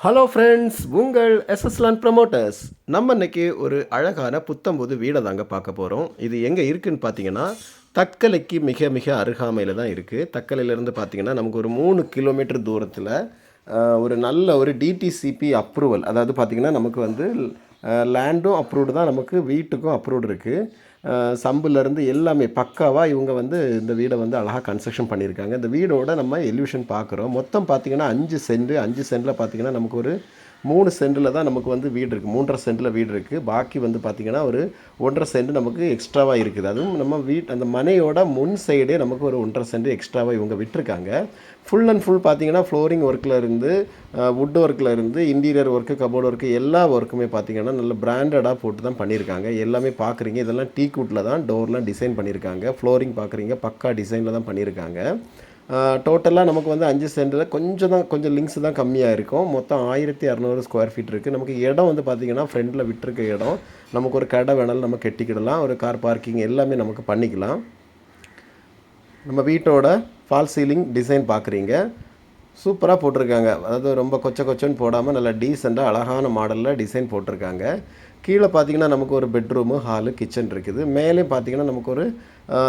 Hello friends உங்கள் எஸ்எஸ்லான் promoters நம்ம இன்னைக்கு ஒரு அழகான புத்தம்போது வீடை தாங்க பார்க்க போகிறோம் இது எங்கே இருக்குதுன்னு பார்த்தீங்கன்னா தக்கலைக்கு மிக மிக அருகாமையில் தான் இருக்குது தக்கலையிலேருந்து பார்த்தீங்கன்னா நமக்கு ஒரு மூணு கிலோமீட்டர் தூரத்தில் ஒரு நல்ல ஒரு டிடிசிபி அப்ரூவல் அதாவது பார்த்திங்கன்னா நமக்கு வந்து லேண்டும் அப்ரூவ்டு தான் நமக்கு வீட்டுக்கும் அப்ரூவ்டு இருக்குது சம்புலேருந்து எல்லாமே பக்காவாக இவங்க வந்து இந்த வீடை வந்து அழகாக கன்ஸ்ட்ரக்ஷன் பண்ணியிருக்காங்க. இந்த வீடோட நம்ம எல்யூஷன் பார்க்குறோம். மொத்தம் பார்த்திங்கன்னா அஞ்சு சென்ட். அஞ்சு சென்டில் பார்த்தீங்கன்னா நமக்கு ஒரு மூணு சென்டில் தான் நமக்கு வந்து வீடு இருக்குது மூன்றரை சென்டில் வீடு இருக்குது பாக்கி வந்து பார்த்திங்கன்னா ஒரு ஒன்றரை சென்ட் நமக்கு எக்ஸ்ட்ராவாக இருக்குது. அதுவும் நம்ம வீட் அந்த மனையோட முன் சைடே நமக்கு ஒரு ஒன்றரை சென்ட் எக்ஸ்ட்ராவாக இவங்க விட்டிருக்காங்க. ஃபுல் அண்ட் ஃபுல் பார்த்தீங்கன்னா ஃப்ளோரிங் ஒர்க்கில் இருந்து வுட் ஒர்க்கில் இருந்து இன்டீரியர் ஒர்க்கு கபோர்டு ஒர்க்கு எல்லா ஒர்க்குமே பார்த்தீங்கன்னா நல்ல பிராண்டடாக போட்டு தான் பண்ணியிருக்காங்க எல்லாமே பார்க்குறீங்க இதெல்லாம் டீ குட்டில் தான் டோர்லாம் டிசைன் பண்ணியிருக்காங்க ஃப்ளோரிங் பார்க்குறீங்க பக்கா டிசைனில் தான் பண்ணியிருக்காங்க டோட்டலாக நமக்கு வந்து அஞ்சு சென்டில் கொஞ்சம் தான் கொஞ்சம் லிங்க்ஸ் தான் கம்மியாக இருக்கும். மொத்தம் ஆயிரத்தி இரநூறு ஸ்கொயர் ஃபீட் இருக்குது நமக்கு இடம் வந்து பார்த்திங்கன்னா ஃப்ரண்டில் விட்டுருக்க இடம். நமக்கு ஒரு கடை வேணாலும் நம்ம கட்டிக்கிடலாம். ஒரு கார் பார்க்கிங் எல்லாமே நமக்கு பண்ணிக்கலாம். நம்ம வீட்டோட ஃபால் சீலிங் டிசைன் பார்க்குறீங்க. சூப்பராக போட்டிருக்காங்க. அதாவது ரொம்ப கொச்ச கொச்சன்னு போடாமல் நல்லா டீசெண்டாக அழகான மாடலில் டிசைன் போட்டிருக்காங்க. கீழே பார்த்தீங்கன்னா நமக்கு ஒரு பெட்ரூமு ஹாலு கிச்சன் இருக்குது. மேலே பார்த்தீங்கன்னா நமக்கு ஒரு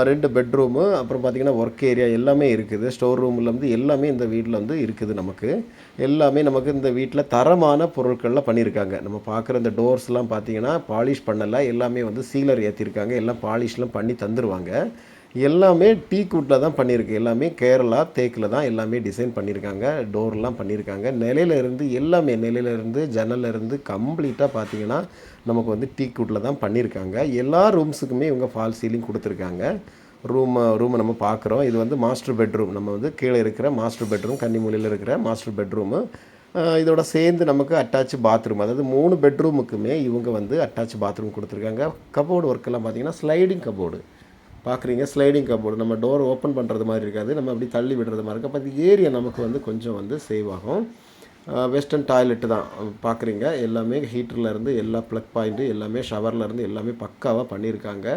ரெண்டு பெட்ரூமு அப்புறம் பார்த்தீங்கன்னா ஒர்க் ஏரியா எல்லாமே இருக்குது. ஸ்டோர் ரூம்லேருந்து எல்லாமே இந்த வீட்டில் வந்து இருக்குது நமக்கு. எல்லாமே நமக்கு இந்த வீட்டில் தரமான பொருட்கள்லாம் பண்ணியிருக்காங்க. நம்ம பார்க்குற இந்த டோர்ஸ்லாம் பார்த்தீங்கன்னா பாலிஷ் பண்ணலை. எல்லாமே வந்து சீலர் ஏற்றிருக்காங்க எல்லாம் பாலிஷ்லாம் பண்ணி தந்துடுவாங்க எல்லாமே டீ குட்டில் தான் பண்ணியிருக்கு. எல்லாமே கேரளா தேக்கில் தான் எல்லாமே டிசைன் பண்ணியிருக்காங்க. டோர்லாம் பண்ணியிருக்காங்க. நிலையில இருந்து எல்லாமே நிலையில இருந்து ஜன்னல்ல இருந்து கம்ப்ளீட்டாக பார்த்தீங்கன்னா நமக்கு வந்து டீ குட்டில் தான் பண்ணியிருக்காங்க. எல்லா ரூம்ஸுக்குமே இவங்க ஃபால் சீலிங் கொடுத்துருக்காங்க. ரூம் ரூமை நம்ம பார்க்குறோம். இது வந்து மாஸ்டர் பெட்ரூம். நம்ம வந்து கீழே இருக்கிற மாஸ்டர் பெட்ரூம் கன்னிமூலையில் இருக்கிற மாஸ்டர் பெட்ரூமு. இதோட சேர்ந்து நமக்கு அட்டாச் பாத்ரூம். அதாவது மூணு பெட்ரூமுக்குமே இவங்க வந்து அட்டாச் பாத்ரூம் கொடுத்துருக்காங்க. கபோர்டு ஒர்க்கெல்லாம் பார்த்தீங்கன்னா ஸ்லைடிங் கபோர்டு. பார்க்குறீங்க ஸ்லைடிங் கபோர்டு நம்ம டோர் ஓப்பன் பண்ணுறது மாதிரி இருக்காது. நம்ம அப்படி தள்ளி விடுறது மாதிரி இருக்கும். அப்போ அந்த ஏரியா நமக்கு வந்து கொஞ்சம் வந்து சேவ் ஆகும். வெஸ்டர்ன் டாய்லெட்டு தான் பார்க்குறீங்க. எல்லாமே ஹீட்டர்லேருந்து எல்லா ப்ளக் பாயிண்ட்டு எல்லாமே ஷவர்லேருந்து இருந்து எல்லாமே பக்காவாக பண்ணியிருக்காங்க.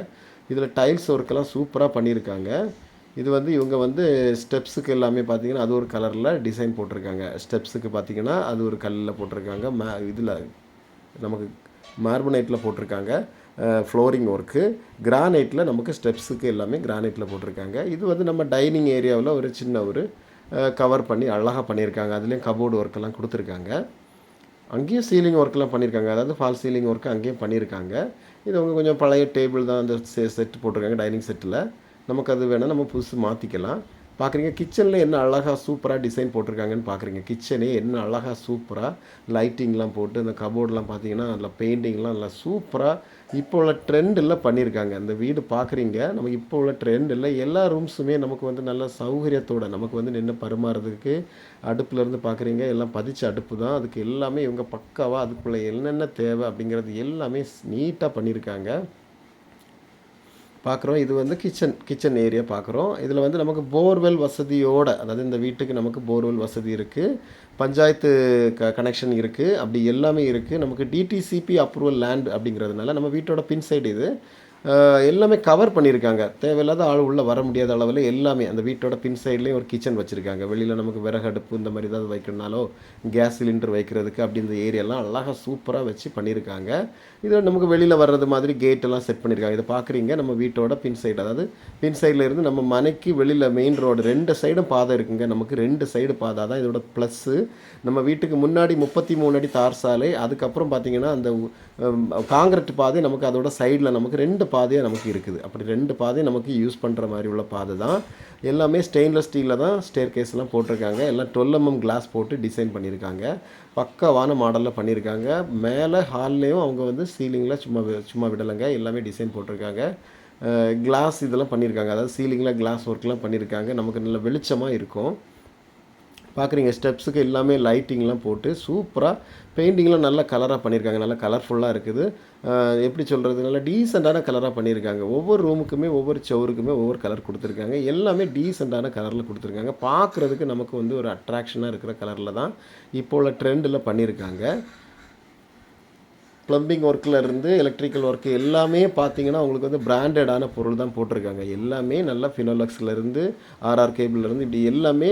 இதில் டைல்ஸ் ஒர்க்கெல்லாம் சூப்பராக பண்ணியிருக்காங்க. இது வந்து இவங்க வந்து ஸ்டெப்ஸுக்கு எல்லாமே பார்த்தீங்கன்னா அது ஒரு கலரில் டிசைன் போட்டிருக்காங்க. ஸ்டெப்ஸுக்கு பார்த்தீங்கன்னா அது ஒரு கல்லில் போட்டிருக்காங்க. மே இதில் நமக்கு மார்பனைட்டில் போட்டிருக்காங்க. ஃப்ளோரிங் ஒர்க்கு கிரானைட்டில் நமக்கு ஸ்டெப்ஸுக்கு எல்லாமே கிரானைட்டில் போட்டிருக்காங்க. இது வந்து நம்ம டைனிங் ஏரியாவில் ஒரு சின்ன ஒரு கவர் பண்ணி அழகாக பண்ணியிருக்காங்க. அதுலேயும் கபோர்டு ஒர்க்கெல்லாம் கொடுத்துருக்காங்க. அங்கேயும் சீலிங் ஒர்க்கெலாம் பண்ணியிருக்காங்க. அதாவது ஃபால் சீலிங் ஒர்க்கு அங்கேயும் பண்ணியிருக்காங்க. இது அவங்க கொஞ்சம் பழைய டேபிள் தான் அந்த செட் போட்டிருக்காங்க டைனிங் செட்டில் நமக்கு அது வேணால் நம்ம புதுசு மாற்றிக்கலாம் பார்க்குறீங்க. கிச்சனில் என்ன அழகாக சூப்பராக டிசைன் போட்டிருக்காங்கன்னு பார்க்குறீங்க. கிச்சனே என்ன அழகாக சூப்பராக லைட்டிங்லாம் போட்டு இந்த கபோர்டெலாம் பார்த்தீங்கன்னா அதில் பெயிண்டிங்லாம் நல்லா சூப்பராக இப்போ உள்ள ட்ரெண்டில் பண்ணியிருக்காங்க. இந்த வீடு பார்க்குறீங்க. நம்ம இப்போ உள்ள ட்ரெண்டில் எல்லா ரூம்ஸுமே நமக்கு வந்து நல்ல சௌகரியத்தோடு நமக்கு வந்து நின்று பரிமாறுறதுக்கு அடுப்புலேருந்து பார்க்குறீங்க. எல்லாம் பதிச்ச அடுப்பு தான். அதுக்கு எல்லாமே இவங்க பக்காவாக அதுக்குள்ளே என்னென்ன தேவை அப்படிங்கிறது எல்லாமே நீட்டாக பண்ணியிருக்காங்க. பார்க்குறோம் இது வந்து கிச்சன் கிச்சன் ஏரியா பார்க்குறோம் இதில் வந்து நமக்கு போர்வெல் வசதியோட அதாவது இந்த வீட்டுக்கு நமக்கு போர்வெல் வசதி இருக்குது பஞ்சாயத்து க கனெக்ஷன் இருக்குது அப்படி எல்லாமே இருக்குது நமக்கு டிடிசிபி அப்ரூவல் லேண்ட் அப்படிங்கிறதுனால நம்ம வீட்டோட பின் சைடு இது. எல்லாமே கவர் பண்ணியிருக்காங்க. தேவையில்லாத ஆள் உள்ளே வர முடியாத அளவில் எல்லாமே அந்த வீட்டோட பின் சைட்லேயும் ஒரு கிச்சன் வச்சுருக்காங்க. வெளியில் நமக்கு விறகு அடுப்பு இந்த மாதிரி ஏதாவது வைக்கணுனாலோ கேஸ் சிலிண்டர் வைக்கிறதுக்கு அப்படி இந்த ஏரியாலாம் அழகாக சூப்பராக வச்சு பண்ணியிருக்காங்க. இது நமக்கு வெளியில் வர்றது மாதிரி கேட் எல்லாம் செட் பண்ணியிருக்காங்க. இதை பார்க்குறீங்க. நம்ம வீட்டோட பின் சைடு அதாவது பின் சைடில் இருந்து நம்ம மனைக்கு வெளியில் மெயின் ரோடு ரெண்டு சைடும் பாதை இருக்குங்க. நமக்கு ரெண்டு சைடு பாதை தான் இதோட ப்ளஸ்ஸு நம்ம வீட்டுக்கு முன்னாடி முப்பத்தி மூணு அடி தார் சாலை அதுக்கப்புறம் பார்த்தீங்கன்னா அந்த காங்கிரட் பாதை நமக்கு அதோட சைடில் நமக்கு ரெண்டு பாதையாக நமக்கு இருக்குது. அப்படி ரெண்டு பாதையும் நமக்கு யூஸ் பண்ணுற மாதிரி உள்ள பாதை தான். எல்லாமே ஸ்டெயின்லெஸ் ஸ்டீலில் தான் ஸ்டேர் கேஸ்லாம் போட்டிருக்காங்க. எல்லாம் டுவெல் எம்எம் கிளாஸ் போட்டு டிசைன் பண்ணியிருக்காங்க. பக்கவான மாடலில் பண்ணியிருக்காங்க. மேலே ஹால்லேயும் அவங்க வந்து சீலிங்கில் சும்மா வி- சும்மா விடலைங்க. எல்லாமே டிசைன் போட்டிருக்காங்க. கிளாஸ் இதெல்லாம் பண்ணியிருக்காங்க. அதாவது சீலிங்கில் கிளாஸ் ஒர்க்லாம் பண்ணியிருக்காங்க. நமக்கு நல்ல வெளிச்சமாக இருக்கும். பார்க்குறீங்க ஸ்டெப்ஸுக்கு எல்லாமே லைட்டிங்லாம் போட்டு சூப்பராக பெயிண்டிங்லாம் நல்லா கலராக பண்ணியிருக்காங்க நல்லா கலர்ஃபுல்லாக இருக்குது. எப்படி சொல்கிறது நல்லா டீசெண்டான கலராக பண்ணியிருக்காங்க ஒவ்வொரு ரூமுக்குமே ஒவ்வொரு சவுருக்குமே ஒவ்வொரு கலர் கொடுத்துருக்காங்க. எல்லாமே டீசெண்டான கலரில் கொடுத்துருக்காங்க. பார்க்குறதுக்கு நமக்கு வந்து ஒரு அட்ராக்ஷனாக இருக்கிற கலரில் தான் இப்போ உள்ள ட்ரெண்டில் பண்ணியிருக்காங்க ப்ளம்பிங் ஒர்க்கில் இருந்து எலக்ட்ரிக்கல் ஒர்க்கு எல்லாமே பார்த்தீங்கன்னா உங்களுக்கு வந்து பிராண்டடான பொருள் தான் போட்டிருக்காங்க. எல்லாமே நல்லா ஃபினோலக்ஸில் இருந்து ஆர்ஆர் கேபிள்லேருந்து இப்படி எல்லாமே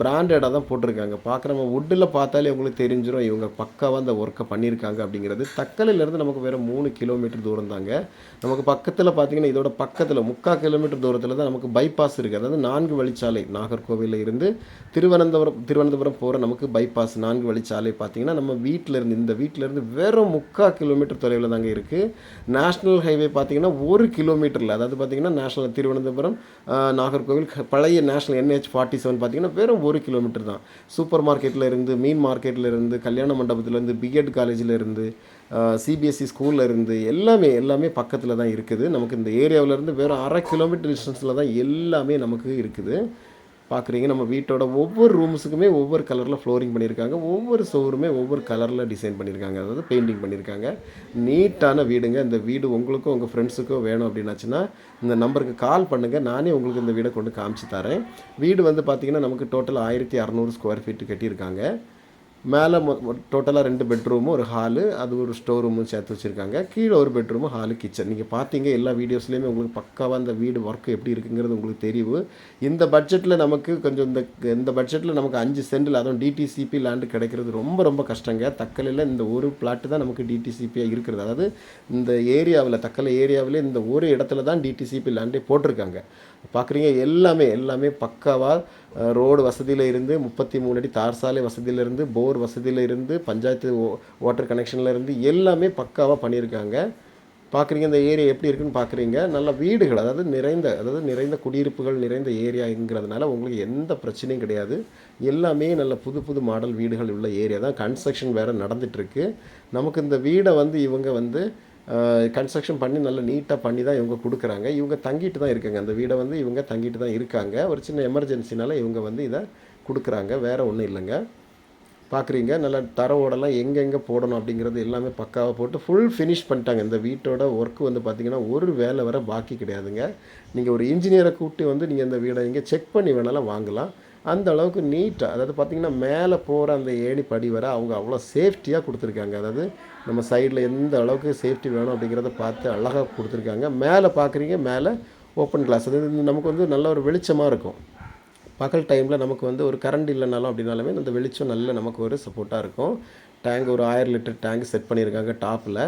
பிராண்டடாக தான் போட்டிருக்காங்க. பார்க்குறவங்க வுட்டில் பார்த்தாலே உங்களுக்கு தெரிஞ்சிடும் இவங்க பக்காவாக அந்த ஒர்க்கை பண்ணியிருக்காங்க அப்படிங்கிறது. தக்கலையிலேருந்து நமக்கு வேறு மூணு கிலோமீட்டர் தூரம் தாங்க. நமக்கு பக்கத்தில் பார்த்தீங்கன்னா இதோட பக்கத்தில் முக்கால் கிலோமீட்டர் தூரத்தில் தான் நமக்கு பைபாஸ் இருக்குது அதாவது நான்கு வழிச்சாலை. நாகர்கோவிலில் இருந்து திருவனந்தபுரம் திருவனந்தபுரம் போகிற நமக்கு பைபாஸ் நான்கு வழிச்சாலை பார்த்தீங்கன்னா நம்ம வீட்டில் இருந்து இந்த வீட்டில் இருந்து வெறும் முக்கால் கிலோமீட்டர் தொலைவில் தாங்க இருக்குது நேஷ்னல் ஹைவே பார்த்தீங்கன்னா ஒரு கிலோமீட்டரில் அதாவது பார்த்தீங்கன்னா நேஷ்னல் திருவனந்தபுரம் நாகர்கோவில் பழைய நேஷ்னல் என்ஹெச் ஃபார்ட்டி செவன் பார்த்தீங்கன்னா வெறும் ஒரு கிலோமீட்டர் தான். சூப்பர் மார்க்கெட்டில் இருந்து மீன் மார்க்கெட்டில் இருந்து கல்யாண மண்டபத்திலேருந்து பிஎட் காலேஜில் இருந்து சிபிஎஸ்சி ஸ்கூலில் இருந்து எல்லாமே எல்லாமே பக்கத்தில் தான் இருக்குது. நமக்கு இந்த ஏரியாவில் இருந்து வெறும் அரை கிலோமீட்டர் டிஸ்டன்ஸில் தான் எல்லாமே நமக்கு இருக்குது. பார்க்குறீங்க நம்ம வீட்டோட ஒவ்வொரு ரூம்ஸுக்குமே ஒவ்வொரு கலரில் ஃப்ளோரிங் பண்ணியிருக்காங்க. ஒவ்வொரு சோருமே ஒவ்வொரு கலரில் டிசைன் பண்ணியிருக்காங்க. அதாவது பெயிண்டிங் பண்ணியிருக்காங்க. நீட்டான வீடுங்க. இந்த வீடு உங்களுக்கும் உங்கள் ஃப்ரெண்ட்ஸுக்கும் வேணும் அப்படின்னாச்சுன்னா இந்த நம்பருக்கு கால் பண்ணுங்கள் நானே உங்களுக்கு இந்த வீடை கொண்டு காமிச்சு தரேன். வீடு வந்து பார்த்திங்கன்னா நமக்கு டோட்டல் ஆயிரத்தி அறநூறு ஸ்கொயர் ஃபீட் கட்டியிருக்காங்க. மேலே டோட்டலாக ரெண்டு பெட்ரூமும் ஒரு ஹாலு அது ஒரு ஸ்டோர் ரூமும் சேர்த்து வச்சுருக்காங்க. கீழே ஒரு பெட்ரூமு ஹாலு கிச்சன் நீங்கள் பார்த்தீங்க எல்லா வீடியோஸ்லேயுமே உங்களுக்கு பக்காவாக அந்த வீடு ஒர்க் எப்படி இருக்குங்கிறது உங்களுக்கு தெரியும். இந்த பட்ஜெட்டில் நமக்கு கொஞ்சம் இந்த இந்த பட்ஜெட்டில் நமக்கு அஞ்சு சென்டில் அதுவும் டிடிசிபி லேண்டு கிடைக்கிறது ரொம்ப ரொம்ப கஷ்டங்க. தக்கலையில் இந்த ஒரு பிளாட்டு தான் நமக்கு டிடிசிபியாக இருக்கிறது. அதாவது இந்த ஏரியாவில் தக்கலை ஏரியாவில் இந்த ஒரு இடத்துல தான் டிடிசிபி லேண்டே போட்டிருக்காங்க. பார்க்குறீங்க எல்லாமே எல்லாமே பக்காவாக ரோடு வசதியில் இருந்து முப்பத்தி மூணு அடி தார் சாலை வசதியிலிருந்து போர் வசதியில் இருந்து பஞ்சாயத்து வாட்டர் கனெக்ஷன்லேருந்து எல்லாமே பக்காவாக பண்ணியிருக்காங்க. பார்க்குறீங்க இந்த ஏரியா எப்படி இருக்குன்னு பார்க்குறீங்க நல்ல வீடுகள் அதாவது நிறைந்த அதாவது நிறைந்த குடியிருப்புகள் நிறைந்த ஏரியாங்கிறதுனால உங்களுக்கு எந்த பிரச்சனையும் கிடையாது. எல்லாமே நல்ல புது புது மாடல் வீடுகள் உள்ள ஏரியா தான். கன்ஸ்ட்ரக்ஷன் வேறு நடந்துகிட்ருக்கு நமக்கு இந்த வீடை வந்து இவங்க வந்து கன்ஸ்ட்ரக்ஷன் பண்ணி நல்லா நீட்டாக பண்ணி தான் இவங்க கொடுக்குறாங்க. இவங்க தங்கிட்டு தான் இருக்காங்க. அந்த வீடை வந்து இவங்க தங்கிட்டு தான் இருக்காங்க. ஒரு சின்ன எமர்ஜென்சினால் இவங்க வந்து இதை கொடுக்குறாங்க. வேறு ஒன்றும் இல்லைங்க. பார்க்குறீங்க. நல்லா தரவோடலாம் எங்கெங்கே போடணும் அப்படிங்கிறது எல்லாமே பக்காவாக போட்டு ஃபுல் ஃபினிஷ் பண்ணிட்டாங்க. இந்த வீட்டோட ஒர்க்கு வந்து பார்த்திங்கன்னா ஒரு வேலை வர பாக்கி கிடையாதுங்க. நீங்கள் ஒரு இன்ஜினியரை கூப்பிட்டு வந்து நீங்கள் இந்த வீடை இங்கே செக் பண்ணி வேணாலும் வாங்கலாம். அந்த அளவுக்கு நீட்டாக அதாவது பார்த்திங்கன்னா மேலே போகிற அந்த ஏணி படி வர அவங்க அவ்வளோ சேஃப்டியாக கொடுத்துருக்காங்க. அதாவது நம்ம சைடில் எந்த அளவுக்கு சேஃப்டி வேணும் அப்படிங்கிறத பார்த்து அழகாக கொடுத்துருக்காங்க. மேலே பார்க்குறீங்க மேலே ஓப்பன் கிளாஸ் அதாவது நமக்கு வந்து நல்ல ஒரு வெளிச்சமாக இருக்கும். பகல் டைமில் நமக்கு வந்து ஒரு கரண்ட் இல்லைனாலும் அப்படின்னாலுமே அந்த வெளிச்சம் நல்ல நமக்கு ஒரு சப்போர்ட்டாக இருக்கும். டேங்க் ஒரு ஆயிரம் லிட்டர் டேங்க் செட் பண்ணியிருக்காங்க டாப்பில்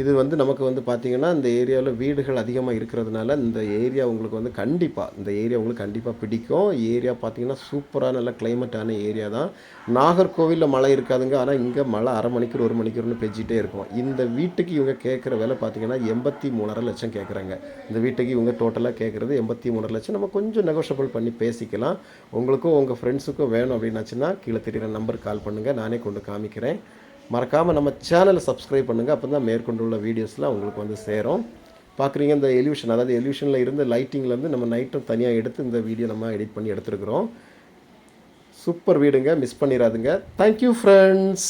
இது வந்து நமக்கு வந்து பார்த்திங்கன்னா இந்த ஏரியாவில் வீடுகள் அதிகமாக இருக்கிறதுனால இந்த ஏரியா உங்களுக்கு வந்து கண்டிப்பாக இந்த ஏரியா உங்களுக்கு கண்டிப்பாக பிடிக்கும். ஏரியா பார்த்திங்கன்னா சூப்பராக நல்ல கிளைமேட்டான ஏரியா தான். நாகர்கோவிலில் மழை இருக்காதுங்க ஆனால் இங்கே மழை அரை மணிக்கூர் ஒரு மணிக்கூர்னு பெஞ்சிட்டே இருக்கும். இந்த வீட்டுக்கு இவங்க கேட்குற விலை பார்த்திங்கன்னா எண்பத்தி மூணரை லட்சம் கேட்குறாங்க இந்த வீட்டுக்கு இவங்க டோட்டலாக கேட்குறது எண்பத்தி மூணரை லட்சம். நம்ம கொஞ்சம் நெகோஷியபிள் பண்ணி பேசிக்கலாம். உங்களுக்கும் உங்கள் ஃப்ரெண்ட்ஸுக்கும் வேணும் அப்படின்னாச்சுன்னா கீழே தெரியுற நம்பர் கால் பண்ணுங்கள் நானே கொண்டு காமிக்கிறேன். மறக்காமல் நம்ம சேனலை சப்ஸ்கிரைப் பண்ணுங்கள் அப்போ தான் மேற்கொண்டுள்ள வீடியோஸ்லாம் உங்களுக்கு வந்து சேரும். பார்க்குறீங்க இந்த எலிவிஷன் அதாவது எலியூஷனில் இருந்து லைட்டிங்லேருந்து நம்ம நைட்டும் தனியாக எடுத்து இந்த வீடியோ நம்ம எடிட் பண்ணி எடுத்துருக்குறோம். சூப்பர் வீடுங்க மிஸ் பண்ணிடாதுங்க தேங்க்யூ ஃப்ரெண்ட்ஸ்